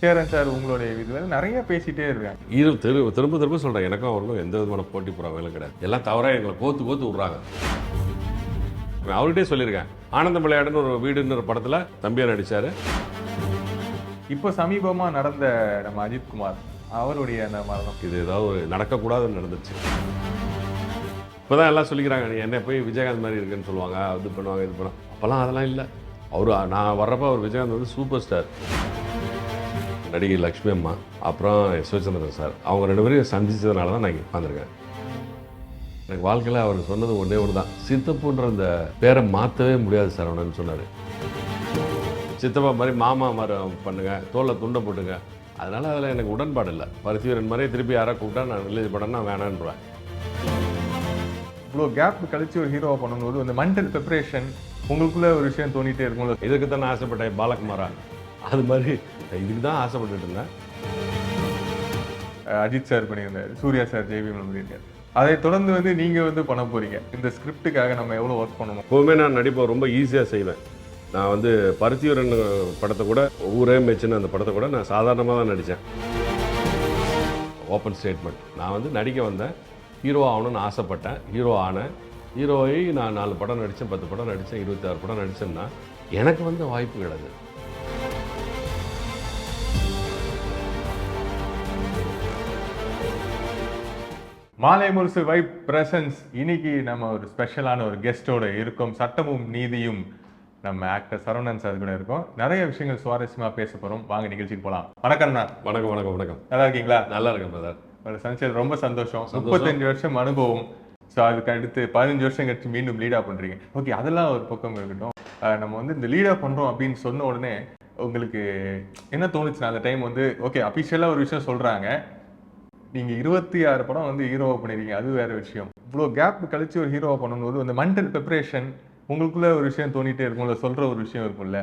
Cheran sir உங்களுடைய இது வந்து நிறைய பேசிட்டே இருக்காங்க. இரு திரு திரும்ப திரும்ப சொல்கிறேன் எனக்கும் அவருக்கும் எந்த விதமான போட்டி போகிறாங்களும் கிடையாது. எல்லாம் தவறாக எங்களை கோத்து கோத்து விட்றாங்க. அவர்கிட்டே சொல்லியிருக்கேன். ஆனந்த விளையாடுன்னு ஒரு வீடுன்னு ஒரு படத்தில் தம்பியாக நடித்தார் இப்போ சமீபமா நடந்த நம்ம அஜித் குமார் அவருடைய அந்த மரணம். இது ஏதாவது ஒரு நடக்கக்கூடாதுன்னு நடந்துச்சு. இப்போதான் எல்லாம் சொல்லிக்கிறாங்க. நீ என்ன போய் விஜயகாந்த் மாதிரி இருக்குன்னு சொல்லுவாங்க. இது பண்ணுவாங்க இது பண்ணுவாங்க. அப்போல்லாம் அதெல்லாம் இல்லை. அவர் நான் வர்றப்ப அவர் விஜயகாந்த் வந்து சூப்பர் ஸ்டார் நடிகை லக்ஷ்மி அம்மா அப்புறம் சிவச்சந்திரன் சார். அவங்க ரெண்டு பேரையும் சந்திச்சதுனால தான் நான் இங்கே உட்காந்துருக்கேன் எனக்கு வாழ்க்கையில் அவர் சொன்னது ஒன்றே ஒன்று தான் சித்தப்புன்ற அந்த பேரை மாற்றவே முடியாது சரவணன் சொன்னார். சித்தப்பா மாதிரி மாமா மாதிரி பண்ணுங்க தோலை துண்டை போட்டுங்க. அதனால அதில் எனக்கு உடன்பாடு இல்லை. பரிசீலன் மாதிரியே திருப்பி யாரை கூப்பிட்டா நான் ரிலீஸ் பண்ணனா வேணான்றேன் இவ்வளோ கேப் கழிச்சு ஒரு ஹீரோவை பண்ணும்போது அந்த மென்டல் ப்ரிப்பரேஷன் உங்களுக்குள்ள ஒரு விஷயம் தோணிட்டே இருக்கும்ல. இதுக்கு தான் ஆசைப்பட்டேன் பாலகுமாரா. அது மாதிரி இதுக்கு தான் ஆசைப்பட்டுட்டு இருந்தேன். அஜித் சார் பண்ணியிருந்தார் சூர்யா சார் ஜெய்பி பண்ணியிருக்காரு. அதை தொடர்ந்து வந்து நீங்க வந்து பண்ண போறீங்க. இந்த ஸ்கிரிப்டுக்காக நம்ம எவ்வளோ ஒர்க் பண்ணணும்? எப்போவுமே நான் நடிப்பை ரொம்ப ஈஸியாக செய்வேன். நான் வந்து பருத்தியூரன் படத்தை கூட ஊரே மெச்சுன்னு அந்த படத்தை கூட நான் சாதாரணமாக தான் நடித்தேன் ஓப்பன் ஸ்டேட்மெண்ட் நான் வந்து நடிக்க வந்தேன் ஹீரோ ஆகணும்னு ஆசைப்பட்டேன். ஹீரோ ஆனேன் ஹீரோவை நான் நாலு படம் நடித்தேன் பத்து படம் நடித்தேன் இருபத்தாறு படம் நடித்தேன்னா எனக்கு வந்து வாய்ப்பு கிடையாது. மாலை முரசு வைப் பிரசன்ஸ் இன்னைக்கு நம்ம ஒரு ஸ்பெஷலான ஒரு கெஸ்டோட இருக்கோம். சட்டமும் நீதியும் நம்ம ஆக்டர் சரவணன் சார் கூட இருக்கோம். நிறைய விஷயங்கள் சுவாரஸ்யமா பேச போறோம். வாங்க நிகழ்ச்சிக்கு போலாம். வணக்கம் வணக்கம் வணக்கம் வணக்கம். நல்லா இருக்கீங்களா? நல்லா இருக்கேன் பிரதர் ஒரு சந்திச்சது ரொம்ப சந்தோஷம். முப்பத்தஞ்சு வருஷம் அனுபவம். ஸோ அதுக்கு அடுத்து பதினஞ்சு வருஷம் கழிச்சு மீண்டும் லீடா பண்றீங்க. ஓகே அதெல்லாம் ஒரு பக்கம் இருக்கட்டும். நம்ம வந்து இந்த லீடா பண்றோம் அப்படின்னு சொன்ன உடனே உங்களுக்கு என்ன தோணுச்சுன்னா அந்த டைம் வந்து ஓகே அபிஷியலா ஒரு விஷயம் சொல்றாங்க. நீங்க இருபத்தி ஆறு படம் வந்து ஹீரோவாக பண்ணிருக்கீங்க. அது வேற விஷயம். இவ்வளோ கேப் கழிச்சு ஒரு ஹீரோவாக பண்ணும்போது அந்த மென்டல் ப்ரிப்பரேஷன் உங்களுக்குள்ள ஒரு விஷயம் தோணிட்டே இருக்கும்ல சொல்ற ஒரு விஷயம் இருக்கும்ல.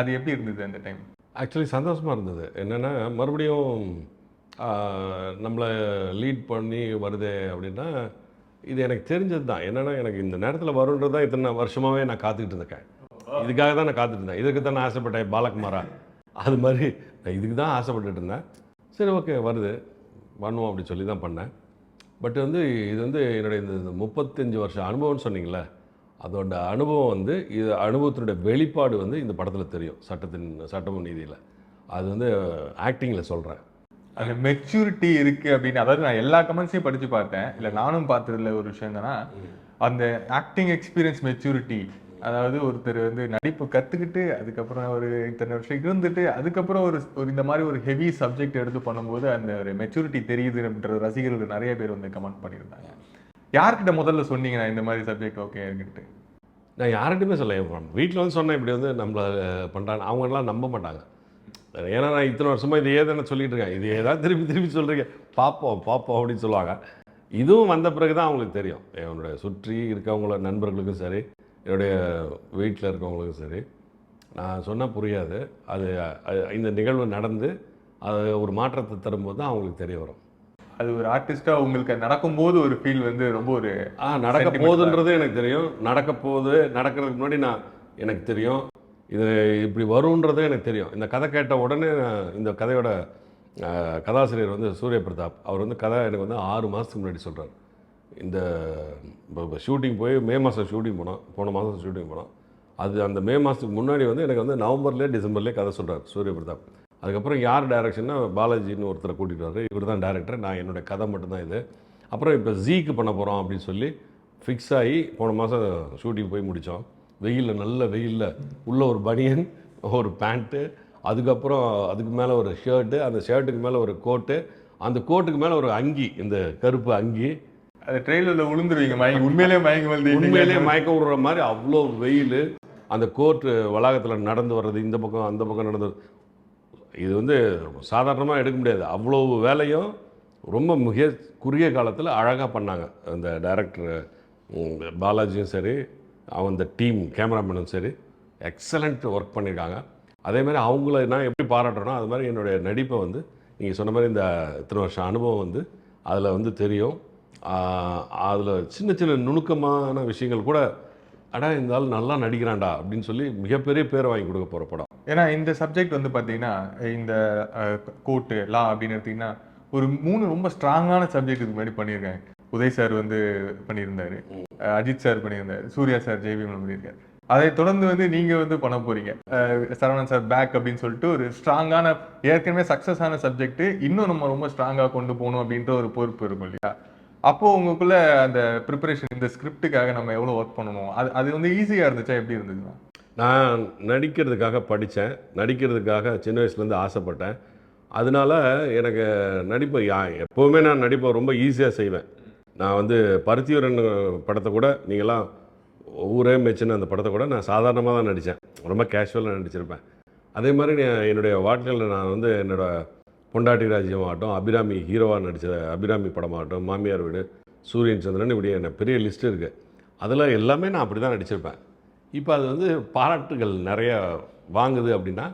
அது எப்படி இருந்தது அந்த டைம் ஆக்சுவலி சந்தோஷமாக இருந்தது. என்னென்னா மறுபடியும் நம்மளை லீட் பண்ணி வருதே அப்படின்னா இது எனக்கு தெரிஞ்சது தான். என்னென்னா எனக்கு இந்த நேரத்தில் வருன்றது தான் இத்தனை வருஷமாகவே நான் காத்துக்கிட்டு இருக்கேன். இதுக்காக தான் நான் காத்துட்டு இருந்தேன். இதுக்கு தான் நான் ஆசைப்பட்டேன் பாலகுமாரா. அது மாதிரி நான் இதுக்கு தான் ஆசைப்பட்டுட்டு இருந்தேன். சரி ஓகே வருது. பண்ணுவோம் அப்படி சொல்லி தான் பண்ணேன். பட் வந்து இது வந்து என்னுடைய இந்த முப்பத்தஞ்சு வருஷம் அனுபவம்னு சொன்னீங்களே அதோட அனுபவம் வந்து இது அனுபவத்தினுடைய வெளிப்பாடு வந்து இந்த படத்தில் தெரியும் சட்டத்தின் சட்டமும் நீதியில். அது வந்து ஆக்டிங்கில் சொல்கிறேன் அந்த மெச்சூரிட்டி இருக்கு அப்படின்னு அதாவது நான் எல்லா கமெண்ட்ஸையும் படிச்சு பார்த்தேன். இல்ல நானும் பார்த்ததுல ஒரு விஷயம் என்னன்னா அந்த ஆக்டிங் எக்ஸ்பீரியன்ஸ் மெச்சூரிட்டி அதாவது ஒருத்தர் வந்து நடிப்பு கற்றுக்கிட்டு அதுக்கப்புறம் ஒரு இத்தனை வருஷம் இருந்துட்டு அதுக்கப்புறம் ஒரு ஒரு இந்த மாதிரி ஒரு ஹெவி சப்ஜெக்ட் எடுத்து பண்ணும்போது அந்த ஒரு மெச்சூரிட்டி தெரியுதுன்ற ரசிகர்கள் நிறைய பேர் வந்து கமெண்ட் பண்ணியிருந்தாங்க. யார்கிட்ட முதல்ல சொன்னீங்க நான் இந்த மாதிரி சப்ஜெக்ட் ஓகே இருக்குன்ட்டு நான் யார்கிட்டையுமே சொல்ல வீட்டில் வந்து சொன்னேன் இப்படி வந்து நம்மளை பண்ணுறாங்க அவங்கெல்லாம் நம்ப மாட்டாங்க. ஏன்னா நான் இத்தனை வருஷமாக இதையே தானே சொல்லிட்டு இருக்கேன். இது தான் திருப்பி திருப்பி சொல்கிறீங்க பார்ப்போம் பார்ப்போம் அப்படின்னு சொல்லுவாங்க. இதுவும் வந்த பிறகு தான் அவங்களுக்கு தெரியும். என்னுடைய சுற்றி இருக்கவங்கள நண்பர்களுக்கும் சரி என்னுடைய வீட்டில் இருக்கவங்களுக்கும் சரி நான் சொன்னால் புரியாது. அது இந்த நிகழ்வு நடந்து அது ஒரு மாற்றத்தை தரும்போது தான் அவங்களுக்கு தெரிய வரும். அது ஒரு ஆர்டிஸ்டா உங்களுக்கு நடக்கும்போது ஒரு ஃபீல் வந்து ரொம்ப ஒரு ஆ நடக்க போகுதுன்றது எனக்கு தெரியும். நடக்க போகுது நடக்கிறதுக்கு முன்னாடி நான் எனக்கு தெரியும். இது இப்படி வரும்ன்றது எனக்கு தெரியும். இந்த கதை கேட்ட உடனே இந்த கதையோட கதாசிரியர் வந்து சூரிய பிரதாப் அவர் வந்து கதை எனக்கு வந்து ஆறு மாதத்துக்கு முன்னாடி சொல்கிறார் இந்த இப்போ ஷூட்டிங் போய் மே மாதம் ஷூட்டிங் போனோம். போன மாதம் ஷூட்டிங் போனோம். அது அந்த மே மாதத்துக்கு முன்னாடி வந்து எனக்கு வந்து நவம்பர்லேயே டிசம்பர்லேயே கதை சொல்கிறார் சூரிய பிரதாப் அதுக்கப்புறம் யார் டைரக்ஷன்னா பாலாஜின்னு ஒருத்தரை கூட்டிகிட்டு வர்றாரு. இவர் தான் டேரக்டர் நான் என்னோட கதை மட்டும்தான் இது. அப்புறம் இப்போ ஜீக்கு பண்ண போகிறோம் அப்படின்னு சொல்லி ஃபிக்ஸ் ஆகி போன மாதம் ஷூட்டிங் போய் முடித்தோம் வெயிலில் நல்ல வெயிலில் உள்ள ஒரு பனியன் ஒரு பேண்ட்டு அதுக்கப்புறம் அதுக்கு மேலே ஒரு ஷர்ட்டு அந்த ஷர்ட்டுக்கு மேலே ஒரு கோட்டு அந்த கோட்டுக்கு மேலே ஒரு அங்கி இந்த கருப்பு அங்கி அது ட்ரெயிலர்ல விழுந்துருவீங்க மயங்கி உண்மையிலேயே மயங்கி வந்து உண்மையிலேயே மயக்கம் விடுற மாதிரி அவ்வளோ வெயில். அந்த கோர்ட்டு வளாகத்தில் நடந்து வர்றது இந்த பக்கம் அந்த பக்கம் நடந்து. இது வந்து சாதாரணமாக எடுக்க முடியாது. அவ்வளோ வேலையும் ரொம்ப மிக குறுகிய காலத்தில் அழகாக பண்ணாங்க. அந்த டைரக்டர் பாலாஜியும் சரி அவன் அந்த டீம் கேமராமேனும் சரி எக்ஸலண்ட் ஒர்க் பண்ணியிருக்காங்க அதே மாதிரி அவங்கள நான் எப்படி பாராட்டுறேனோ அது மாதிரி என்னுடைய நடிப்பை வந்து நீங்கள் சொன்ன மாதிரி இந்த இத்தனை வருஷம் அனுபவம் வந்து அதில் வந்து தெரியும். அதில் சின்ன சின்ன நுணுக்கமான விஷயங்கள் கூட அடா இந்த ஆள் நல்லா நடிக்கிறான்டா அப்படின்னு சொல்லி மிகப்பெரிய பேர் வாங்கி கொடுக்க போகிற படம். ஏன்னா இந்த சப்ஜெக்ட் வந்து பார்த்தீங்கன்னா இந்த கோர்ட்டு லா அப்படின்னு எடுத்திங்கன்னா ஒரு மூணு ரொம்ப ஸ்ட்ராங்கான சப்ஜெக்ட் இதுக்கு முன்னாடி பண்ணியிருக்கேன். உதய் சார் வந்து பண்ணியிருந்தாரு. அஜித் சார் பண்ணியிருந்தாரு. சூர்யா சார் ஜெய்பீம்ல பண்ணியிருக்காரு அதை தொடர்ந்து வந்து நீங்கள் வந்து பண்ண போகிறீங்க சரவணன் சார் பேக் அப்படின்னு சொல்லிட்டு ஒரு ஸ்ட்ராங்கான ஏற்கனவே சக்ஸஸ் ஆன சப்ஜெக்ட் இன்னும் நம்ம ரொம்ப ஸ்ட்ராங்காக கொண்டு போகணும் அப்படின்ற ஒரு பொறுப்பு இருக்கும் இல்லையா? அப்போ உங்களுக்குள்ள அந்த ப்ரிப்பரேஷன் இந்த ஸ்கிரிப்டுக்காக நம்ம எவ்வளோ ஒர்க் பண்ணணும்? அது அது வந்து ஈஸியாக இருந்துச்சா? எப்படி இருந்ததுன்னா நான் நடிக்கிறதுக்காக படித்தேன் நடிக்கிறதுக்காக சின்ன வயசுலேருந்து ஆசைப்பட்டேன். அதனால எனக்கு நடிப்பை எப்போவுமே நான் நடிப்பை ரொம்ப ஈஸியாக செய்வேன். நான் வந்து பருத்தியூரன் படத்தை கூட நீங்களாம் ஊரே மெச்சின அந்த படத்தை கூட நான் சாதாரணமாக தான் நடித்தேன் ரொம்ப கேஷுவலாக நடிச்சிருப்பேன். அதே மாதிரி என்னுடைய வாழ்க்கையில் நான் வந்து என்னோட பொண்டாட்டி ராஜ்யம் ஆகட்டும் அபிராமி ஹீரோவாக நடித்த அபிராமி படமாகட்டும் மாமியார் வீடு சூரியன் சந்திரன் இப்படி எனக்கு பெரிய லிஸ்ட் இருக்குது அதில் எல்லாமே நான் அப்படி தான் நடிச்சிருப்பேன். இப்போ அது வந்து பாராட்டுகள் நிறைய வாங்குது அப்படின்னா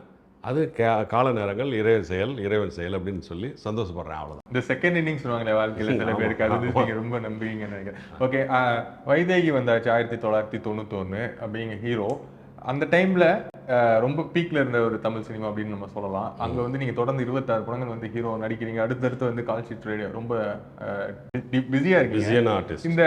அது கா கால நேரங்கள் இறைவன் செயல் இறைவன் செயல் அப்படின்னு சொல்லி சந்தோஷப்படுறேன் அவ்வளோதான் இந்த செகண்ட் இன்னிங்ஸ் சொல்லுவாங்களே வாழ்க்கையில சில பேருக்கு. அது வந்து ஆமா. நீங்க ரொம்ப நம்புவீங்கன்னு நினைக்கிறேன். ஓகே வைதேகி வந்தாச்சு ஆயிரத்தி தொள்ளாயிரத்தி தொண்ணூத்தொன்னு அப்படிங்க ஹீரோ அந்த டைம்ல ரொம்ப பீக்ல இருந்த ஒரு தமிழ் சினிமா அப்படின்னு நம்ம சொல்லலாம். அங்க வந்து நீங்க தொடர்ந்து இருபத்தாறு படங்கள் வந்து ஹீரோ நடிக்கிறீங்க. அடுத்தடுத்து வந்து கால் ஷீட் ரேடியோ ரொம்ப பிஸியா இருக்கீங்க. பிஸியான ஆர்டிஸ்ட் இந்த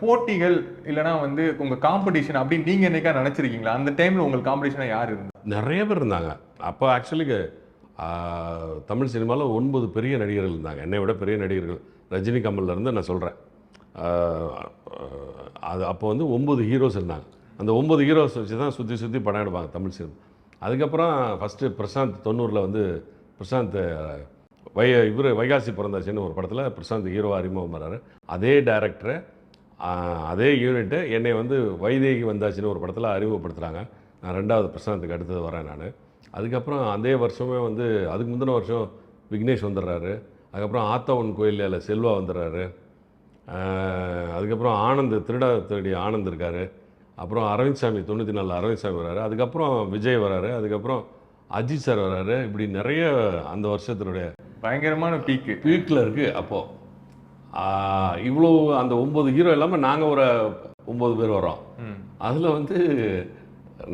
போட்டிகள் இல்லனா வந்து உங்க காம்படிஷன் அப்படின்னு நீங்க என்னைக்கா நினைச்சிருக்கீங்களா? அந்த டைம்ல உங்களுக்கு காம்படிஷனா யார் இருந்தா நிறைய பேர் இருந்தாங்க. அப்போ ஆக்சுவலி தமிழ் சினிமாவில் ஒன்பது பெரிய நடிகர்கள் இருந்தாங்க. என்னை விட பெரிய நடிகர்கள். ரஜினி கமல்ல இருந்து நான் சொல்கிறேன் அது அப்போ வந்து ஒம்பது ஹீரோஸ் இருந்தாங்க. அந்த ஒம்பது ஹீரோஸ் வச்சு தான் சுற்றி சுற்றி படம் எடுப்பாங்க தமிழ் சினிமா. அதுக்கப்புறம் ஃபஸ்ட்டு பிரசாந்த் தொண்ணூறில் வந்து பிரசாந்த் வை இவர் வைகாசி பிறந்தாச்சுன்னு ஒரு படத்தில் பிரசாந்த் ஹீரோ அறிமுகம் வர்றாரு அதே டேரக்டரை அதே யூனிட்டு என்னை வந்து வைதேகி வந்தாச்சுன்னு ஒரு படத்தில் அறிமுகப்படுத்துகிறாங்க நான் ரெண்டாவது பிரசாந்த்க்கு அடுத்தது வரேன் நான். அதுக்கப்புறம் அதே வருஷமே வந்து அதுக்கு முந்தின வருஷம் விக்னேஷ் வந்துடுறாரு. அதுக்கப்புறம் ஆத்தவன் கோயிலில் செல்வா வந்துடுறாரு. அதுக்கப்புறம் ஆனந்த் திருடா திருடி ஆனந்த் இருக்கார். அப்புறம் அரவிந்த் சாமி தொண்ணூற்றி நாலில் அரவிந்த் சாமி வராரு. அதுக்கப்புறம் விஜய் வராரு. அதுக்கப்புறம் அஜித் சார் வராரு. இப்படி நிறைய அந்த வருஷத்தினுடைய பயங்கரமான பீக்கு பீக்கில் இருக்குது அப்போது இவ்வளோ அந்த ஒம்பது ஹீரோ இல்லாமல் நாங்கள் ஒரு ஒம்பது பேர் வரோம் அதில் வந்து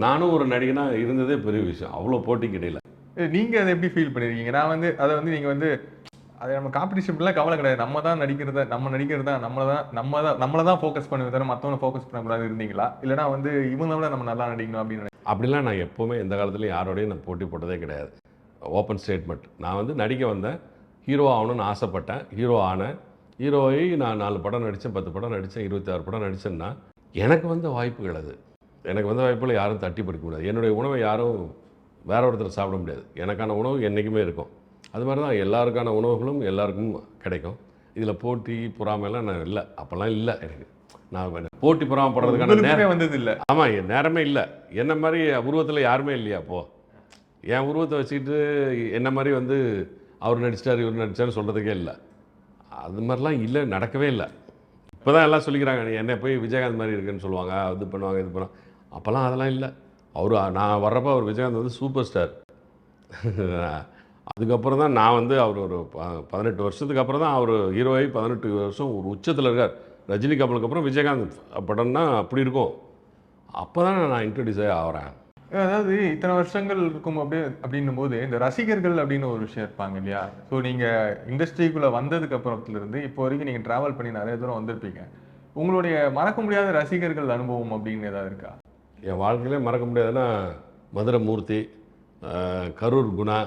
நானும் ஒரு நடிகனாக இருந்ததே பெரிய விஷயம். அவ்வளோ போட்டிக்கு இடையில. ஏய், நீங்க அதை எப்படி ஃபீல் பண்ணிருக்கீங்க? நான் வந்து அதை வந்து நீங்க வந்து அது நம்ம காம்படிஷன்லாம் கவலை கிடையாது. நம்ம தான் நடிக்கிறத நம்ம நடிக்கிறதா நம்மளை தான் நம்ம தான் நம்மளை தான் ஃபோக்கஸ் பண்ணுவது தவிர மற்றவங்க ஃபோக்கஸ் பண்ணக்கூடாது இருந்தீங்களா? இல்லைனா வந்து இவங்க விட நம்ம நல்லா நடிக்கணும் அப்படின்னு அப்படிலாம் நான் எப்போவுமே எந்த காலத்துலையும் யாரோடையும் நான் போட்டி போட்டதே கிடையாது. ஓப்பன் ஸ்டேட்மெண்ட் நான் வந்து நடிக்க வந்தேன். ஹீரோ ஆகணும்னு ஆசைப்பட்டேன். ஹீரோ ஆனேன். ஹீரோவை நான் நாலு படம் நடித்தேன் பத்து படம் நடித்தேன் இருபத்தாறு படம் நடித்தேன்னா எனக்கு வந்த வாய்ப்புகள் அது. எனக்கு வந்த வாய்ப்புகளை யாரும் தட்டி பறிக்க முடியாது. என்னுடைய உணவை யாரும் வேற ஒருத்தர் சாப்பிட முடியாது. எனக்கான உணவு என்றைக்குமே இருக்கும். அது மாதிரி தான் எல்லாருக்கான உணவுகளும் எல்லாருக்கும் கிடைக்கும். இதில் போட்டி பொறாமைலாம் நான் இல்லை. அப்போல்லாம் இல்லை எனக்கு. நான் போட்டி பொறாமை படுறதுக்கான நேரம் வந்தது இல்ல. ஆமாம் என் நேரமே இல்லை. என்ன மாதிரி உருவத்தில் யாருமே இல்லையா அப்போ? என் உருவத்தை வச்சுக்கிட்டு என்ன மாதிரி வந்து அவர் நடிச்சிட்டார் இவர் நடிச்சாருன்னு சொல்கிறதுக்கே இல்லை. அது மாதிரிலாம் இல்லை நடக்கவே இல்லை. இப்போ தான் எல்லாம் சொல்லிக்கிறாங்க என்ன போய் விஜயகாந்த் மாதிரி இருக்குன்னு சொல்லுவாங்க இது பண்ணுவாங்க இது பண்ணுவாங்க. அப்போல்லாம் அதெல்லாம் இல்லை. அவர் நான் வர்றப்போ அவர் விஜயகாந்த் வந்து சூப்பர் ஸ்டார். அதுக்கப்புறம் தான் நான் வந்து அவர் ஒரு ப- பதினெட்டு வருஷத்துக்கு அப்புறம் தான் அவர் ஹீரோவாகி பதினெட்டு வருஷம் ஒரு உச்சத்தில் இருக்கார். ரஜினி கமலுக்கு அப்புறம் விஜயகாந்த் படம்னா அப்படி இருக்கும். அப்போ தான் நான் இன்ட்ரடியூஸ் ஆகி ஆகிறேன் அதாவது இத்தனை வருஷங்கள் இருக்கும் அப்படியே அப்படின்னும் போது இந்த ரசிகர்கள் அப்படின்னு ஒரு விஷயம் இருப்பாங்க இல்லையா? ஸோ நீங்க இண்டஸ்ட்ரிக்குள்ள வந்ததுக்கு அப்புறத்துல இருந்து இப்போ வரைக்கும் நீங்க டிராவல் பண்ணி நிறைய தூரம் வந்திருப்பீங்க. உங்களுடைய மறக்க முடியாத ரசிகர்கள் அனுபவம் அப்படின்னு ஏதாவது இருக்கா? என் வாழ்க்கையிலே மறக்க முடியாதுன்னா மதுரை மூர்த்தி கரூர் குணா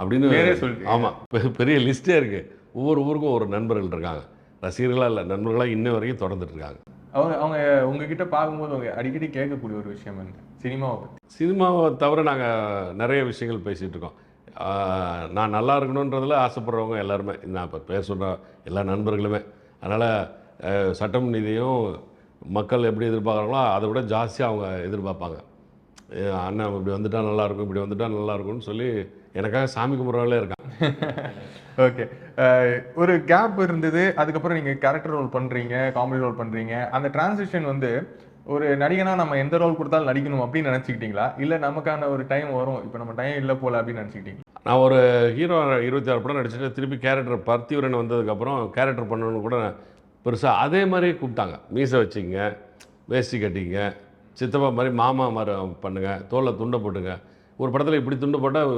அப்படின்னு. ஆமாம் பெரிய லிஸ்ட்டே இருக்குது ஒவ்வொரு ஊருக்கும் ஒரு நண்பர்கள் இருக்காங்க. ரசிகர்களாக இல்லை நண்பர்களாக இன்ன வரைக்கும் தொடர்ந்துட்டு இருக்காங்க. அவங்க அவங்க உங்ககிட்ட பார்க்கும்போது அவங்க அடிக்கடி கேட்கக்கூடிய ஒரு விஷயம் என்ன? சினிமாவை சினிமாவை தவிர நாங்கள் நிறைய விஷயங்கள் பேசிகிட்டு இருக்கோம். ஆஹ் நான் நல்லா இருக்கணுன்றதில் ஆசைப்படுறவங்க எல்லாருமே. நான் இப்போ பேர் சொல்கிற எல்லா நண்பர்களுமே. அதனால் சட்டம் நீதியும் மக்கள் எப்படி எதிர்பார்க்குறாங்களோ அதை விட ஜாஸ்தியாக அவங்க எதிர்பார்ப்பாங்க. அண்ணன் இப்படி வந்துட்டா நல்லா இருக்கும் இப்படி வந்துட்டா நல்லா இருக்கும்னு சொல்லி எனக்காக சாமி கும்பிட்றவங்களே இருக்காங்க ஓகே. ஒரு கேப் இருந்தது அதுக்கப்புறம் நீங்க கேரக்டர் ரோல் பண்றீங்க காமெடி ரோல் பண்றீங்க. அந்த டிரான்சிஷன் வந்து ஒரு நடிகனா நம்ம எந்த ரோல் கொடுத்தாலும் நடிக்கணும் அப்படின்னு நினைச்சுக்கிட்டீங்களா? இல்ல நமக்கான ஒரு டைம் வரும் இப்போ நம்ம டைம் இல்ல போல அப்படின்னு நினைச்சுக்கிட்டீங்களா? நான் ஒரு ஹீரோ இருபத்தி ஆறு படம் நடிச்சுட்டு திருப்பி கேரக்டர் பர்த்திவரன் வந்ததுக்கப்புறம் கேரக்டர் பண்ணணும்னு கூட பெருசாக அதே மாதிரியே கூப்பிட்டாங்க. மீசை வச்சுங்க வேஷ்டி கட்டிங்க சித்தப்பா மாதிரி மாமா மாதிரி பண்ணுங்க தோலில் துண்டை போட்டுங்க. ஒரு படத்தில் இப்படி துண்டு போட்டால்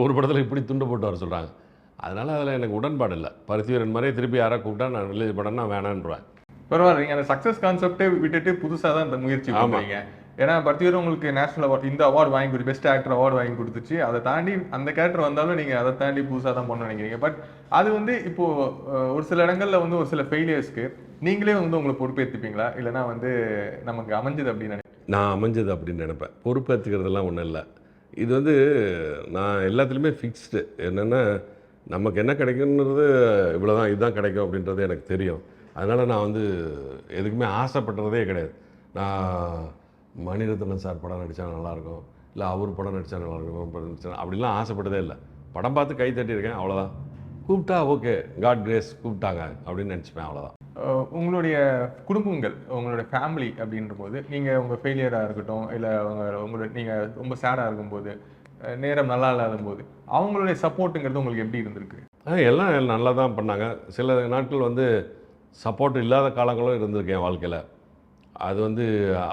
ஒரு படத்தில் இப்படி துண்டு போட்டு வர சொல்கிறாங்க அதனால் அதில் எனக்கு உடன்பாடு இல்லை. பருத்திவீரன் மாதிரியே திருப்பி யாராவது கூப்பிட்டா நான் ரிலீஸ் பண்ணேன்னா வேணான்றேன் பரவாயில்ல நீங்க அந்த சக்சஸ் கான்செப்டே விட்டுட்டு புதுசா தான் இந்த முயற்சி. பண்றீங்க. ஏன்னா பர்த்தியூர் உங்களுக்கு நேஷனல் அவார்ட் இந்த அவார்டு வாங்கி கொடுத்து பெஸ்ட் ஆக்டர் அவார்டு வாங்கி கொடுத்துச்சு. அதை தாண்டி அந்த கேரக்டர் வந்தாலும் நீங்க அதை தாண்டி புதுசா தான் பண்ண நினைக்கிறீங்க. பட் அது வந்து இப்போ அஹ், ஒரு சில இடங்கள்ல வந்து ஒரு சில ஃபெயிலியர்ஸ்க்கு நீங்களே வந்து உங்களை பொறுப்பேற்றுப்பீங்களா இல்லைன்னா வந்து நமக்கு அமைஞ்சது அப்படின்னு நினைக்கிறீங்க? நான் அமைஞ்சது அப்படின்னு நினைப்பேன். பொறுப்பேற்றுக்கிறதெல்லாம் ஒன்றும் இல்லை. இது வந்து நான் எல்லாத்துலேயுமே ஃபிக்ஸ்டு என்னென்னா நமக்கு என்ன கிடைக்குன்றது இவ்வளோ தான் இதுதான் கிடைக்கும் அப்படின்றது எனக்கு தெரியும். அதனால் நான் வந்து எதுக்குமே ஆசைப்படுறதே கிடையாது. நான் மணிரத்னம் சார் படம் நடித்தா நல்லாயிருக்கும். இல்லை அவர் படம் நடித்தா நல்லாயிருக்கும் படம் நடித்தா அப்படிலாம் ஆசைப்பட்டதே இல்லை. படம் பார்த்து கை தட்டியிருக்கேன் அவ்வளோதான் கூப்பிட்டா ஓகே காட் கிரேஸ் கூப்பிட்டாங்க அப்படின்னு நினச்சிப்பேன் அவ்வளோதான் உங்களுடைய குடும்பங்கள் உங்களுடைய ஃபேமிலி அப்படின்ற போது நீங்க உங்க ஃபெயிலியரா இருக்கட்டும் இல்ல உங்க உங்களுடைய நீங்க ரொம்ப சேடா இருக்கும்போது நேரம் நல்லா இல்லாத போது அவங்களுடைய சப்போர்ட்டுங்கிறது உங்களுக்கு எப்படி இருந்திருக்கு? எல்லாம் நல்லா தான் பண்ணாங்க. சில நாட்கள் வந்து சப்போர்ட் இல்லாத காலங்களும் இருந்திருக்கு என் வாழ்க்கையில். அது வந்து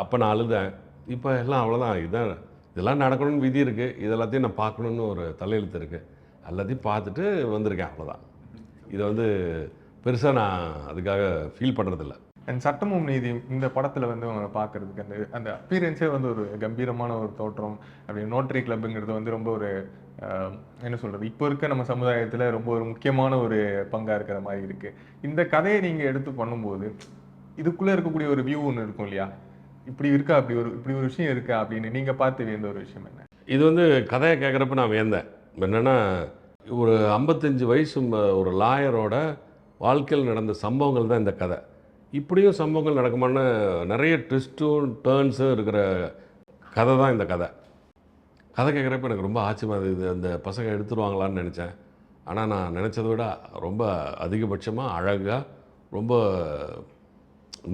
அப்போ நான் அழுதேன். இப்போ எல்லாம் அவ்வளோதான் இதுதான் இதெல்லாம் நடக்கணும்னு விதி இருக்குது இதெல்லாத்தையும் நான் பார்க்கணுன்னு ஒரு தலையெழுத்து இருக்குது எல்லாத்தையும் பார்த்துட்டு வந்திருக்கேன் அவ்வளோதான் இதை வந்து பெருசாக நான் அதுக்காக ஃபீல் பண்ணுறதில்ல அண்ட் சட்டமும் நீதி இந்த படத்துல வந்து அவங்க பார்க்கறதுக்கு அந்த அந்த அப்பீரியன்ஸே வந்து ஒரு கம்பீரமான ஒரு தோற்றம். அப்படி நோட்டரி கிளப்புங்கிறது வந்து ரொம்ப ஒரு என்ன சொல்றது? இப்போ இருக்க நம்ம சமுதாயத்துல ரொம்ப ஒரு முக்கியமான ஒரு பங்கா இருக்கிற மாதிரி இருக்கு. இந்த கதையை நீங்க எடுத்து பண்ணும்போது இதுக்குள்ள இருக்கக்கூடிய ஒரு வியூ ஒன்று இருக்கும் இல்லையா? இப்படி இருக்கா? அப்படி ஒரு இப்படி ஒரு விஷயம் இருக்கா? அப்படின்னு நீங்க பார்த்து வியந்த ஒரு விஷயம் என்ன? இது வந்து கதையை கேட்குறப்ப நான் வேந்தேன் என்னென்னா ஒரு ஐம்பத்தஞ்சு வயசு ஒரு லாயரோட வாழ்க்கையில் நடந்த சம்பவங்கள் தான் இந்த கதை. இப்படியும் சம்பவங்கள் நடக்குமான்னு நிறைய ட்விஸ்ட்டும் டேர்ன்ஸும் இருக்கிற கதை தான் இந்த கதை. கதை கேட்குறப்ப எனக்கு ரொம்ப ஆச்சரியமாக இருந்தது அந்த பசங்க எடுத்துருவாங்களான்னு நினச்சேன். ஆனால் நான் நினச்சதை விட ரொம்ப அதிகபட்சமாக அழகாக ரொம்ப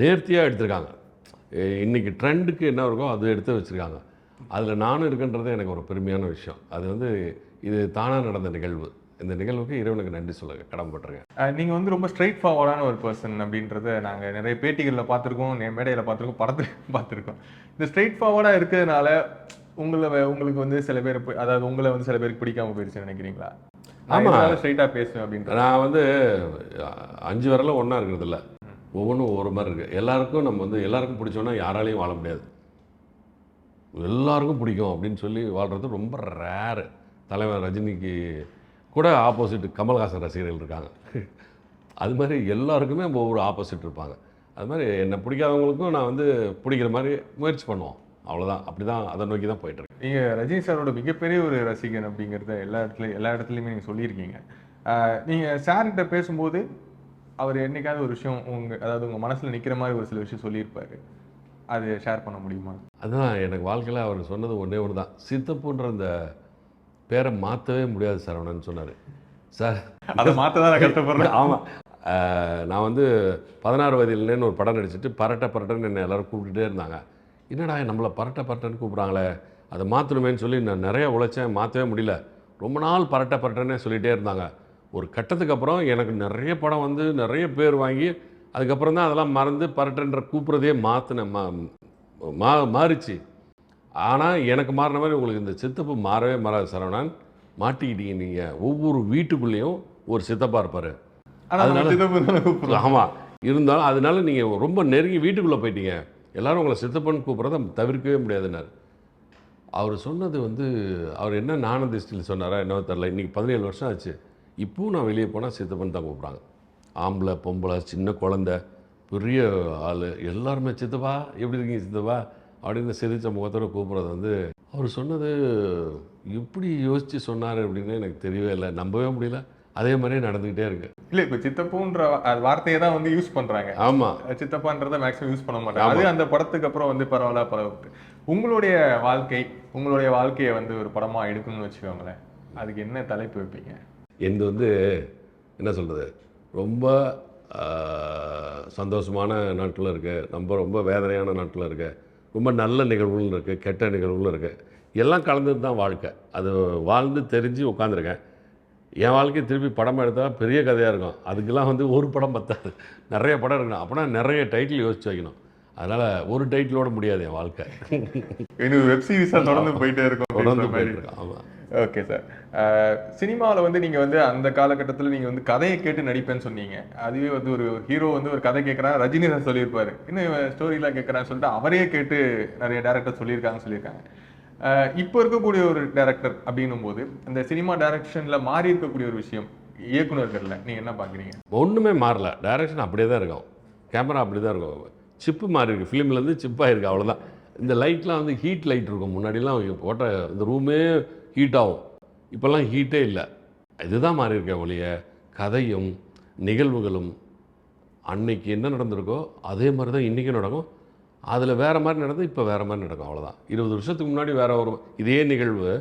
நேர்த்தியாக எடுத்திருக்காங்க. இன்றைக்கி இன்னைக்கு ட்ரெண்டுக்கு என்ன இருக்கோ அது எடுத்து வச்சுருக்காங்க. அதில் நானும் இருக்குன்றது எனக்கு ஒரு பெருமையான விஷயம். அது வந்து இது தானாக நடந்த நிகழ்வு. இந்த நிகழ்வுக்கு இறைவனுக்கு நன்றி சொல்ல கடமைப்பட்டிருக்கேன் அஹ் நீங்க வந்து ரொம்ப ஸ்ட்ரைட் ஃபார்வர்டான ஒரு பர்சன் அப்படின்றத நாங்க நிறைய பேட்டிகளில் பார்த்துருக்கோம் நே- மேடையில பார்த்துருக்கோம் படத்துல பார்த்துருக்கோம். இந்த ஸ்ட்ரைட் ஃபார்வர்டா இருக்கிறதுனால உங்களை உங்களுக்கு வந்து சில பேர் அதாவது உங்களை வந்து சில பேருக்கு பிடிக்காம போயிருச்சுன்னு நினைக்கிறீங்களா? ஆமா. ஆமா ஸ்ட்ரைட்டா பேசுவேன் அப்படின்ற நான் வந்து அஞ்சு வரலாம் ஒன்றா இருக்கிறது இல்லை. ஒவ்வொன்றும் ஒவ்வொரு மாதிரி இருக்குது எல்லாருக்கும் நம்ம வந்து எல்லாருக்கும் பிடிச்சோன்னா யாராலையும் வாழ முடியாது. எல்லாருக்கும் பிடிக்கும் அப்படின்னு சொல்லி வாழ்கிறது ரொம்ப ரேரு தலைவர் ரஜினிக்கு கூட ஆப்போசிட் கமல்ஹாசன் ரசிகர்கள் இருக்காங்க. அது மாதிரி எல்லாருக்குமே ஒவ்வொரு ஆப்போசிட் இருப்பாங்க. அது மாதிரி என்னை பிடிக்காதவங்களுக்கும் நான் வந்து பிடிக்கிற மாதிரி முயற்சி பண்ணுவோம். அவ்வளோதான் அப்படி தான் அதை நோக்கி தான் போயிட்டுருக்கு நீங்க ரஜினி சாரோட மிகப்பெரிய ஒரு ரசிகன் அப்படிங்கிறத எல்லா இடத்துலயும் எல்லா இடத்துலையுமே நீங்க சொல்லியிருக்கீங்க. அஹ் நீங்க சார்கிட்ட பேசும்போது அவர் என்னைக்காவது ஒரு விஷயம் உங்க அதாவது உங்க மனசுல நிக்கிற மாதிரி ஒரு சில விஷயம் சொல்லியிருப்பாரு. அது ஷேர் பண்ண முடியுமா? அதுதான் எனக்கு வாழ்க்கையில் அவர் சொன்னது ஒன்றே ஒன்று தான் சித்தப்புன்ற அந்த பேரை மாற்றவே முடியாது சரவணன் சொன்னார். சார். அதை மாத்த தான் கஷ்டப்படுறேன். ஆமாம் நான் வந்து பதினாறு வயதிலேன்னு ஒரு படம் நடிச்சிட்டு பரட்ட பரட்டன்னு என்னை எல்லாரும் கூப்பிட்டுட்டே இருந்தாங்க. என்னடா நம்மளை பரட்ட பரட்டன்னு கூப்பிட்றாங்களே. அதை மாற்றணுமேன்னு சொல்லி நான் நிறைய உழைச்சேன் மாற்றவே முடியல. ரொம்ப நாள் பரட்ட பரட்டன்னே சொல்லிகிட்டே இருந்தாங்க. ஒரு கட்டத்துக்கு அப்புறம் எனக்கு நிறைய படம் வந்து நிறைய பேர் வாங்கி அதுக்கப்புறம் தான் அதெல்லாம் மறந்து பரட்டன்ற கூப்பிட்றதே மாற்றினேன் மா மாறிச்சு. ஆனால் எனக்கு மாறின மாதிரி உங்களுக்கு இந்த சித்தப்பு மாறவே மாறாது சரவணன். மாட்டிக்கிட்டீங்க நீங்கள் ஒவ்வொரு வீட்டுக்குள்ளேயும் ஒரு சித்தப்பா இருப்பார். அதனால-. ஆமாம் இருந்தாலும் அதனால நீங்கள் ரொம்ப நெருங்கி வீட்டுக்குள்ளே போயிட்டீங்க. எல்லாரும் உங்களை சித்தப்பன் கூப்பிட்றத தவிர்க்கவே முடியாதுன்னாரு. அவர் சொன்னது வந்து அவர் என்ன திருஷ்டியில் சொன்னாரா என்னவோ தெரில இன்றைக்கி பதினேழு வருஷம் ஆச்சு. இப்பவும் நான் வெளியே போனால் சித்தப்பன் தான் கூப்பிட்றாங்க. ஆம்பளை பொம்பளை சின்ன குழந்த பெரிய ஆள் எல்லாருமே சித்தப்பா? எப்படி இருக்கீங்க சித்தப்பா? அப்படின்னு சிரிச்ச முகத்தோட கூப்பிட்றது வந்து அவர் சொன்னது எப்படி யோசித்து சொன்னார் அப்படின்னு எனக்கு தெரியவே இல்லை. நம்பவே முடியல. அதே மாதிரியே நடந்துக்கிட்டே இருக்கு. இல்ல இப்ப சித்தப்புன்ற வார்த்தையை தான் வந்து யூஸ் பண்றாங்க. ஆமாம் சித்தப்பான்றத மேக்ஸிமம் யூஸ் பண்ண மாட்டாங்க. அது அந்த படத்துக்கு அப்புறம் வந்து பரவாயில்ல பரவாயில்ல. உங்களுடைய வாழ்க்கை உங்களுடைய வாழ்க்கையை வந்து ஒரு படமா எடுக்கணும்னு வச்சுக்கோங்களேன். அதுக்கு என்ன தலைப்பு வைப்பீங்க? எந்த வந்து என்ன சொல்கிறது ரொம்ப சந்தோஷமான நாட்களும் இருக்குது ரொம்ப ரொம்ப வேதனையான நாட்களும் இருக்குது ரொம்ப நல்ல நிகழ்வுகளும் இருக்குது கெட்ட நிகழ்வுகளும் இருக்குது எல்லாம் கலந்தது தான் வாழ்க்கை. அது வாழ்ந்து தெரிஞ்சு உட்காந்துருக்கேன் என் வாழ்க்கை திருப்பி படம் எடுத்தால் பெரிய கதையாக இருக்கும். அதுக்கெல்லாம் வந்து ஒரு படம் பத்தாது. நிறைய படம் இருக்கணும். அப்படின்னா நிறைய டைட்டில் யோசிச்சு வைக்கணும். அதனால் ஒரு டைட்டிலோட முடியாது என் வாழ்க்கை. இன்னும் வெப் சீரிஸா தொடர்ந்து போயிட்டே இருக்கும் தொடர்ந்து. போயிட்டு இருக்கேன் ஆமாம் ஓகே சார் சினிமாவில் வந்து நீங்கள் வந்து அந்த காலகட்டத்தில் நீங்கள் வந்து கதையை கேட்டு நடிப்பேன்னு சொன்னீங்க. அதுவே வந்து ஒரு ஹீரோ வந்து ஒரு கதை கேட்குறான் ரஜினி சார் சொல்லியிருப்பாரு. இன்னும் ஸ்டோரியெலாம் கேட்குறான்னு சொல்லிட்டு அவரே கேட்டு நிறைய டேரக்டர் சொல்லியிருக்காங்கன்னு சொல்லியிருக்காங்க. Uh, இப்போ இருக்கக்கூடிய ஒரு டேரக்டர் அப்படின்னும் போது அந்த சினிமா டைரக்ஷனில் மாறி இருக்கக்கூடிய ஒரு விஷயம் இயக்குனர்கள்ல நீங்கள் என்ன பார்க்குறீங்க ஒன்றுமே மாறல. டைரக்ஷன் அப்படியே தான் இருக்கும். கேமரா அப்படி தான் இருக்கும். சிப்பு மாறி இருக்கு. ஃபிலிம்லேருந்து சிப்பாக இருக்குது அவ்வளோதான் இந்த லைட்லாம் வந்து ஹீட் லைட் இருக்கும். முன்னாடிலாம் போட்ட இந்த ரூமே ஹீட் ஆகும். இப்போல்லாம் ஹீட்டே இல்லை. இதுதான் மாறி இருக்க ஒழிய கதையும் நிகழ்வுகளும் அன்னைக்கு என்ன நடந்திருக்கோ அதே மாதிரி தான் இன்றைக்கும் நடக்கும். அதில் வேறு மாதிரி நடந்து இப்போ வேறு மாதிரி நடக்கும் அவ்வளோதான் இருபது வருஷத்துக்கு முன்னாடி வேறு ஒரு இதே நிகழ்வு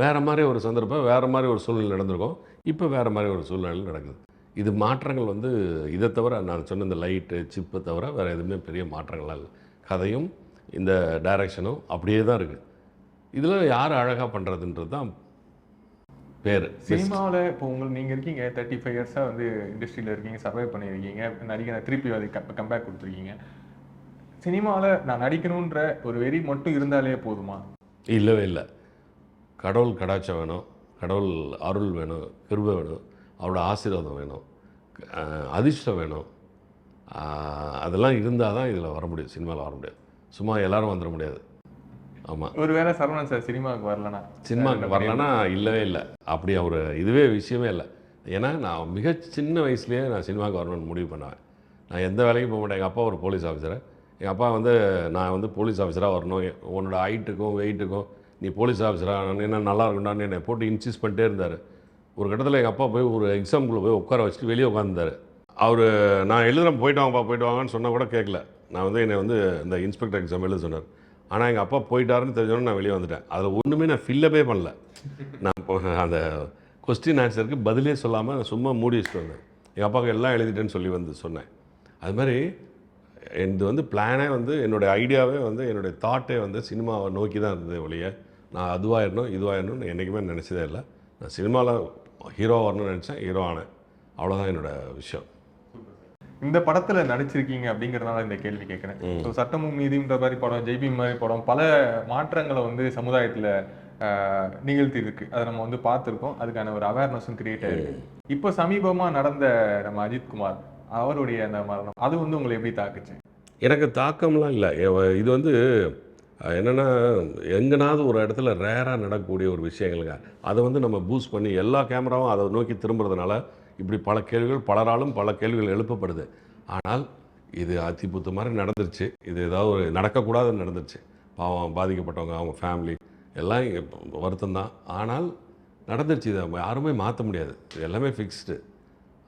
வேறு மாதிரி ஒரு சந்தர்ப்பம் வேறு மாதிரி ஒரு சூழ்நிலை நடந்திருக்கும். இப்போ வேறு மாதிரி ஒரு சூழ்நிலை நடக்குது. இது மாற்றங்கள் வந்து இதை தவிர நான் சொன்ன இந்த லைட்டு சிப்பை தவிர வேறு எதுவுமே பெரிய மாற்றங்களாக இல்லை. கதையும் இந்த டைரக்ஷனும் அப்படியே தான் இருக்குது இதில் யார் அழகாக பண்ணுறதுன்றது தான் பேர் சினிமாவில் இப்போ உங்களுக்கு நீங்கள் இருக்கீங்க தேர்ட்டி ஃபைவ் இயர்ஸாக வந்து இண்டஸ்ட்ரியில் இருக்கீங்க சர்வை பண்ணியிருக்கீங்க நடிகை திருப்பி அது கம்பேக் கொடுத்துருக்கீங்க. சினிமாவில் நான் நடிக்கணுன்ற ஒரு வெறி மட்டும் இருந்தாலே போதுமா? இல்லவே இல்லை. கடவுள் கடாட்சம் வேணும் கடவுள் அருள் வேணும் கிருபை வேணும் அவரோட ஆசீர்வாதம் வேணும் அதிர்ஷ்டம் வேணும். அதெல்லாம் இருந்தால் தான் இதில் வர முடியும் சினிமாவில் வர முடியாது. சும்மா எல்லாரும் வந்துட முடியாது. ஆமாம் ஒருவேளை சரவணன் சார் சினிமாவுக்கு வரலனா சினிமாவுக்கு வரலன்னா இல்லவே இல்லை. அப்படி அவர் இதுவே விஷயமே இல்லை. ஏன்னா நான் மிக சின்ன வயசுலேயே நான் சினிமாவுக்கு வரணும்னு முடிவு பண்ணுவேன். நான் எந்த வேலைக்கும் போக மாட்டேன். எங்கள் அப்பா ஒரு போலீஸ் ஆஃபீஸர் எங்கள் அப்பா வந்து நான் வந்து போலீஸ் ஆஃபீஸராக வரணும். உன்னோட ஹைட்டுக்கும் வெயிட்டுக்கும் நீ போலீஸ் ஆஃபீஸராக என்ன நல்லா இருக்கும்டான்னு என்னை போட்டு இன்சிஸ் பண்ணிட்டே இருந்தார். ஒரு கட்டத்தில் எங்கள் அப்பா போய் ஒரு எக்ஸாம்குள்ளே போய் உட்கார வச்சுட்டு வெளியே உட்காந்துருந்தார் அவர் நான் எழுதுறேன் போயிட்டு வாங்கப்பா போயிட்டு வாங்கன்னு சொன்னால் கூட கேட்கல நான் வந்து என்னை வந்து இந்த இன்ஸ்பெக்டர் எக்ஸாம் எழுத சொன்னார். ஆனால் எங்கள் அப்பா போயிட்டாருன்னு தெரிஞ்சோன்னு நான் வெளியே வந்துட்டேன். அதில் ஒன்றுமே நான் ஃபில்லப்பே பண்ணல. நான் அந்த கொஸ்டின் ஆன்சருக்கு பதிலே சொல்லாமல் நான் சும்மா மூடி வச்சுட்டு வந்தேன். எங்கள் அப்பாவுக்கு எல்லாம் எழுதிட்டேன்னு சொல்லி வந்து சொன்னேன். அது மாதிரி இது வந்து பிளானே வந்து என்னுடைய ஐடியாவே வந்து என்னுடைய தாட்டே வந்து சினிமாவை நோக்கி தான் இருந்தது ஒழிய நான் அதுவாயிடணும் இதுவாயிடணும்னு என்றைக்குமே நினச்சதே இல்லை. நான் சினிமாவில் ஹீரோ வரணும்னு நினச்சேன் ஹீரோ ஆனேன். அவ்வளோதான் என்னோட விஷயம். இந்த படத்துல நடிச்சிருக்கீங்க அப்படிங்கறதுனால இந்த கேள்வி கேட்குறேன் ஸோ சட்டமும் நீதின்ற மாதிரி படம் ஜெய்பி மாதிரி படம் பல மாற்றங்களை வந்து சமுதாயத்துல நிகழ்த்தி இருக்கு அதை நம்ம வந்து பார்த்துருக்கோம். அதுக்கான ஒரு அவேர்னஸும் கிரியேட் ஆயிருக்கு. இப்போ சமீபமா நடந்த நம்ம அஜித் குமார் அவருடைய அந்த மரணம் அது வந்து உங்களை எப்படி தாக்குச்சு? எனக்கு தாக்கம்லாம் இல்லை. இது வந்து என்னன்னா எங்கனாவது ஒரு இடத்துல ரேராக நடக்கக்கூடிய ஒரு விஷயங்களுங்க. அதை வந்து நம்ம பூஸ்ட் பண்ணி எல்லா கேமராவும் அதை நோக்கி திரும்புறதுனால இப்படி பல கேள்விகள் பலராலும் பல கேள்விகள் எழுப்பப்படுது. ஆனால் இது அத்திபுத்த மாதிரி நடந்துருச்சு. இது ஏதாவது ஒரு நடக்கக்கூடாதுன்னு நடந்துருச்சு. பாவம் பாதிக்கப்பட்டவங்க அவங்க ஃபேமிலி எல்லாம் வருத்தம் தான் ஆனால் நடந்துருச்சு. இதை யாருமே மாற்ற முடியாது. இது எல்லாமே ஃபிக்ஸ்டு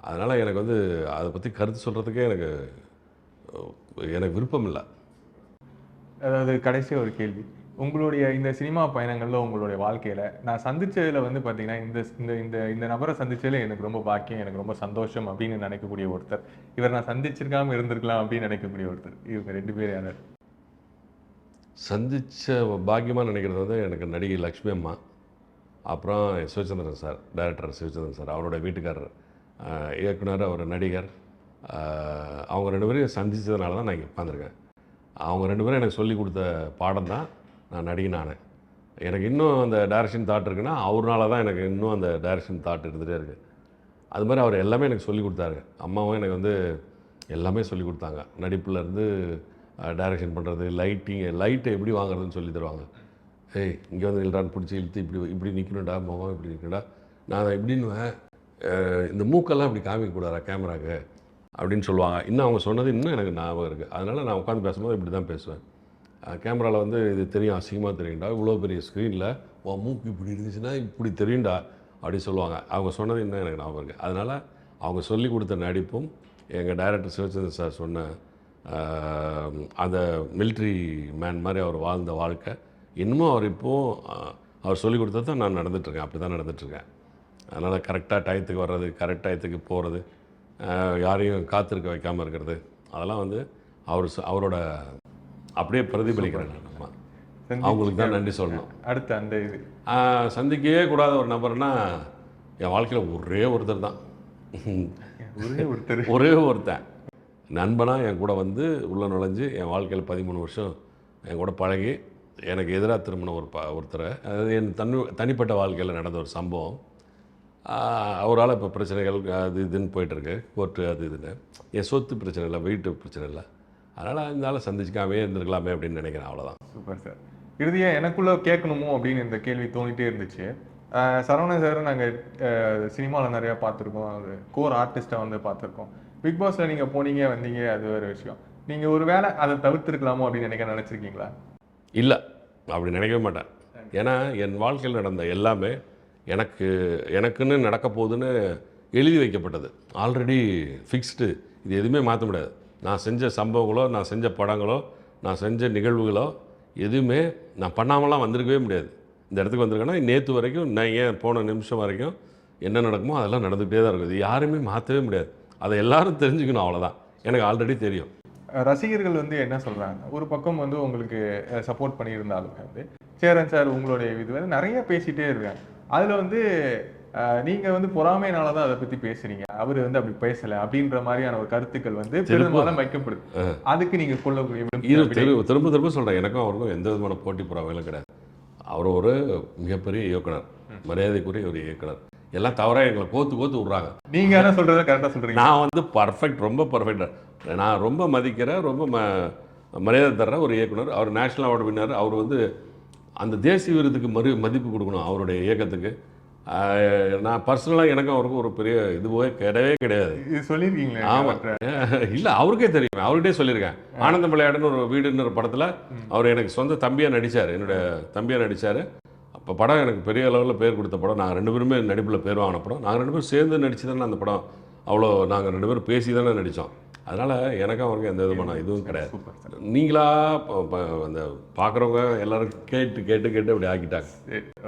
அதனால் எனக்கு வந்து அதை பற்றி கருத்து சொல்கிறதுக்கே எனக்கு எனக்கு விருப்பம் இல்லை. அதாவது கடைசி ஒரு கேள்வி. உங்களுடைய இந்த சினிமா பயணங்களில் உங்களுடைய வாழ்க்கையில் நான் சந்தித்ததில் வந்து பார்த்தீங்கன்னா இந்த இந்த இந்த இந்த நபரை சந்தித்ததில் எனக்கு ரொம்ப பாக்கியம் எனக்கு ரொம்ப சந்தோஷம் அப்படின்னு நினைக்கக்கூடிய ஒருத்தர். இவர் நான் சந்திச்சிருக்காம இருந்திருக்கலாம் அப்படின்னு நினைக்கக்கூடிய ஒருத்தர். இவங்க ரெண்டு பேர் யார்? சந்தித்த பாக்கியமாக நினைக்கிறது வந்து எனக்கு நடிகை லக்ஷ்மி அம்மா அப்புறம் Sivachandran sir director Sivachandran sir அவரோட வீட்டுக்காரர். இயக்குனர் அவர் நடிகர். அவங்க ரெண்டு பேரையும் சந்தித்ததுனால தான் நான் இங்கே உட்காந்துருக்கேன் அவங்க ரெண்டு பேரும் எனக்கு சொல்லி கொடுத்த பாடம் தான். நான் நடிகனானேன் எனக்கு இன்னும் அந்த டைரக்ஷன் தாட் இருக்குன்னா அவர்னால தான் எனக்கு இன்னும் அந்த டைரக்ஷன் தாட் இருந்துகிட்டே இருக்குது அது மாதிரி அவர் எல்லாமே எனக்கு சொல்லி கொடுத்தாரு. அம்மாவும் எனக்கு வந்து எல்லாமே சொல்லி கொடுத்தாங்க. நடிப்புலேருந்து டைரக்ஷன் பண்ணுறது லைட்டிங் லைட்டை எப்படி வாங்குறதுன்னு சொல்லி தருவாங்க. ஏய் இங்கே வந்து இல்றான்னு பிடிச்சி இழுத்து இப்படி இப்படி நிற்கணும்டா முகம் இப்படி நிற்கணும்டா நான் இப்படின்னுவேன் இந்த மூக்கெல்லாம் இப்படி காமிக்கக்கூடாதா கேமராக்கு அப்படின்னு சொல்லுவாங்க. இன்னும் அவங்க சொன்னது இன்னும் எனக்கு ஞாபகம் இருக்குது அதனால் நான் உட்காந்து பேசும்போது இப்படி தான் பேசுவேன். கேமராவில் வந்து இது தெரியும் அசிங்கமாக தெரியும்டா. இவ்வளோ பெரிய ஸ்க்ரீனில் உன் மூக்கு இப்படி இருந்துச்சுன்னா இப்படி தெரியும்டா அப்படி சொல்லுவாங்க. அவங்க சொன்னது இன்னும் எனக்கு ஞாபகம் இருக்குது அதனால் அவங்க சொல்லி கொடுத்த நடிப்பும் எங்கள் டைரக்டர் சிவச்சந்திரன் சார் சொன்ன அந்த மிலிட்ரி மேன் மாதிரி அவர் வாழ்ந்த வாழ்க்கை இன்னமும் அவர் இப்போது அவர் சொல்லி கொடுத்தது தான் நான் நடந்துட்டுருக்கேன் அப்படி தான் நடந்துட்டுருக்கேன் அதனால் கரெக்டாக டயத்துக்கு வர்றது கரெக்ட் டயத்துக்கு போகிறது யாரையும் காத்திருக்க வைக்காமல் இருக்கிறது அதெல்லாம் வந்து அவர் அவரோட அப்படியே பிரதிபலிக்கிறேன் நான் ஆமா. அவங்களுக்கு தான் நன்றி சொல்லணும். அடுத்து அந்த இது. சந்திக்கவே கூடாத ஒரு நபர்னா என் வாழ்க்கையில் ஒரே ஒருத்தர் தான். ஒரே ஒருத்தர். ஒரே ஒருத்தன். நண்பனாக என் கூட வந்து உள்ளே நுழைஞ்சு என் வாழ்க்கையில் பதிமூணு வருஷம் என் கூட பழகி எனக்கு எதிராக திரும்பின ஒரு ப ஒருத்தரை. அதாவது என் தனி தனிப்பட்ட வாழ்க்கையில் நடந்த ஒரு சம்பவம். அவரால் இப்போ பிரச்சனைகள் அது இதுன்னு போயிட்டுருக்கு கோர்ட்டு அது இதுன்னு. என் சொத்து பிரச்சனை இல்லை வீட்டு பிரச்சனை இல்லை. அதனால் இந்த ஆளை சந்திச்சுக்காமே இருந்திருக்கலாமே அப்படின்னு நினைக்கிறேன் அவ்வளோதான் சூப்பர் சார். இறுதியா எனக்குள்ள கேட்கணுமோ அப்படின்னு இந்த கேள்வி தோணிட்டே இருந்துச்சு. அஹ் சரவணன் சார் நாங்கள் சினிமாவில் நிறைய பார்த்துருக்கோம். ஒரு கோர் ஆர்டிஸ்ட்டை வந்து பார்த்துருக்கோம். பிக் பாஸ்ல நீங்க போனீங்க வந்தீங்க அது வேற விஷயம். நீங்க ஒரு வேளை அதை தவிர்த்திருக்கலாமோ அப்படின்னு நினைக்க நினைச்சிருக்கீங்களா? இல்லை அப்படி நினைக்கவே மாட்டேன். ஏன்னா என் வாழ்க்கையில் நடந்த எல்லாமே எனக்கு எனக்குன்னு நடக்க போகுதுன்னு எழுதி வைக்கப்பட்டது. ஆல்ரெடி ஃபிக்ஸ்டு இது எதுவுமே மாற்ற முடியாது. நான் செஞ்ச சம்பவங்களோ நான் செஞ்ச படங்களோ நான் செஞ்ச நிகழ்வுகளோ எதுவுமே நான் பண்ணாமலாம் வந்திருக்கவே முடியாது. இந்த இடத்துக்கு வந்திருக்கேன்னா நேற்று வரைக்கும் நான் ஏன் போன நிமிஷம் வரைக்கும் என்ன நடக்குமோ அதெல்லாம் நடந்துகிட்டே தான் இருக்குது. யாருமே மாற்றவே முடியாது. அதை எல்லாரும் தெரிஞ்சுக்கணும் அவ்வளோதான் எனக்கு ஆல்ரெடி தெரியும். ரசிகர்கள் வந்து என்ன சொல்கிறாங்க ஒரு பக்கம் வந்து உங்களுக்கு சப்போர்ட் பண்ணியிருந்தாலுமே வந்து சேரன் சார் உங்களுடைய இது வந்து நிறைய பேசிகிட்டே இருக்காங்க. அதில் வந்து நீங்க வந்து பொறாமைனால தான் அதை பத்தி பேசுறீங்க. அவர் வந்து அப்படி பேசல அப்படின்ற மாதிரியான ஒரு கருத்துக்கள் வந்து பெரும்பாலும் வைக்கப்படுது அதுக்கு நீங்க கொள்ளக்கூடிய திரும்ப திரும்ப சொல்கிறேன் எனக்கும் அவருக்கும் எந்த விதமான போட்டி பொறாமையிலும் கிடையாது. அவர் ஒரு மிகப்பெரிய இயக்குனர். மரியாதைக்குரிய ஒரு இயக்குனர். எல்லாம் தவறாக எங்களை கோத்து கோத்து விட்றாங்க. நீங்க என்ன சொல்றத கரெக்டா சொல்றீங்க. நான் வந்து பர்ஃபெக்ட் ரொம்ப பர்ஃபெக்டாக நான் ரொம்ப மதிக்கிற ரொம்ப ம மரியாதை தர்ற ஒரு இயக்குனர். அவர் நேஷ்னல் அவார்டு வின்னர் அவர் வந்து அந்த தேசிய விருதுக்கு மறு மதிப்பு கொடுக்கணும் அவருடைய இயக்கத்துக்கு. நான் பர்சனலாக எனக்கும் அவருக்கும் ஒரு பெரிய இதுவே கிடையவே கிடையாது. இது சொல்லியிருக்கீங்களே ஆமா. இல்லை அவருக்கே தெரியும். அவர்கிட்டே சொல்லியிருக்கேன். ஆனந்த விளையாடுன்னு ஒரு வீடுன்னு ஒரு படத்தில் அவர் எனக்கு சொந்த தம்பியாக நடித்தார் என்னோட தம்பியாக நடித்தார் அப்போ படம் எனக்கு பெரிய அளவில் பேர் கொடுத்த படம். நாங்கள் ரெண்டு பேருமே நடிப்பில் பேர் வாங்கின படம். நாங்கள் ரெண்டு பேரும் சேர்ந்து நடிச்சு தானே அந்த படம் அவ்வளோ நாங்கள் ரெண்டு பேரும் பேசி தானே நடித்தோம் அதனால் எனக்கும் அவருக்கும் எந்த விதமான இதுவும் கிடையாது. நீங்களா அந்த பார்க்குறவங்க எல்லாரும் கேட்டு கேட்டு கேட்டு அப்படி ஆக்கிட்டாங்க.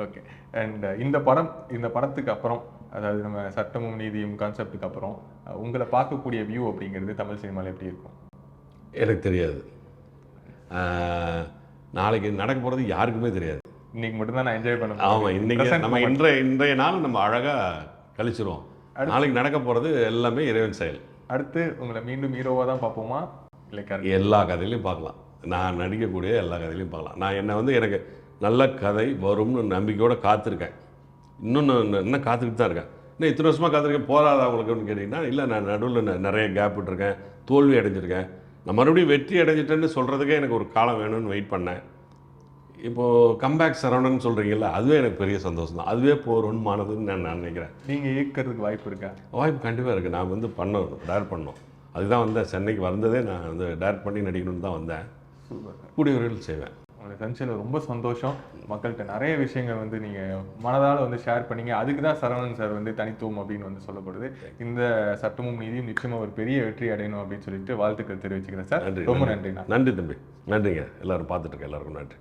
ஓகே. அண்ட் இந்த படம் இந்த படத்துக்கு அப்புறம் அதாவது நம்ம சட்டமும் நீதியும் கான்செப்டுக்கு அப்புறம் உங்களை பார்க்கக்கூடிய வியூ அப்படிங்கிறது தமிழ் சினிமாவில் எப்படி இருக்கும்? எனக்கு தெரியாது. நாளைக்கு நடக்க போகிறது யாருக்குமே தெரியாது. இன்னைக்கு மட்டும் தான் நான் என்ஜாய் பண்ண ஆமாம் இன்னைக்கு நம்ம இன்றைய இன்றைய நாள் நம்ம அழகாக கழிச்சிருவோம். நாளைக்கு நடக்க போகிறது எல்லாமே இறைவன் செயல். அடுத்து உங்களை மீண்டும் ஹீரோவா தான் பார்ப்போமா? இல்லை எல்லா கதையிலையும் பார்க்கலாம். நான் நடிக்கக்கூடிய எல்லா கதையிலையும் பார்க்கலாம். நான் என்ன வந்து எனக்கு நல்ல கதை வரும்னு நம்பிக்கையோடு காத்திருக்கேன். இன்னும் நான் இன்னும் காத்துக்கிட்டு தான் இருக்கேன். இன்னும் இத்தனை வருஷமாக காத்திருக்கேன். போதாதா உங்களுக்குன்னு கேட்டிங்கன்னா இல்லை நான் நடுவில் நிறைய கேப் விட்டுருக்கேன். தோல்வி அடைஞ்சிருக்கேன். நான் மறுபடியும் வெற்றி அடைஞ்சிட்டேன்னு சொல்கிறதுக்கே எனக்கு ஒரு காலம் வேணும்னு வெயிட் பண்ணேன். இப்போது கம்பேக் சரவணன் சொல்கிறீங்கல்ல அதுவே எனக்கு பெரிய சந்தோஷம் தான் அதுவே போகிறோன்மானதுன்னு நான் நான் நினைக்கிறேன். நீங்க இயக்கிறதுக்கு வாய்ப்பு இருக்கா? வாய்ப்பு கண்டிப்பாக இருக்குது நான் வந்து பண்ணணும் டேர் பண்ணோம். அதுதான் வந்தேன். சென்னைக்கு வந்ததே நான் வந்து டேர் பண்ணி நடிக்கணும்னு தான் வந்தேன். கூடிய செய்வேன். உங்களை சந்திச்சதுல ரொம்ப சந்தோஷம். மக்கள்கிட்ட நிறைய விஷயங்கள் வந்து நீங்க மனதால வந்து ஷேர் பண்ணீங்க. அதுக்கு தான் சரவணன் சார் வந்து தனித்துவம் அப்படின்னு வந்து சொல்லப்படுது. இந்த சட்டமும் நீதியும் நிச்சயமா ஒரு பெரிய வெற்றி அடையணும் அப்படின்னு சொல்லிட்டு வாழ்த்துக்கள் தெரிவிச்சுக்கிறேன் சார். ரொம்ப நன்றி. நன்றி தம்பி. நன்றிங்க. எல்லாரும் பார்த்துட்டு இருக்க எல்லாருக்கும் நன்றி.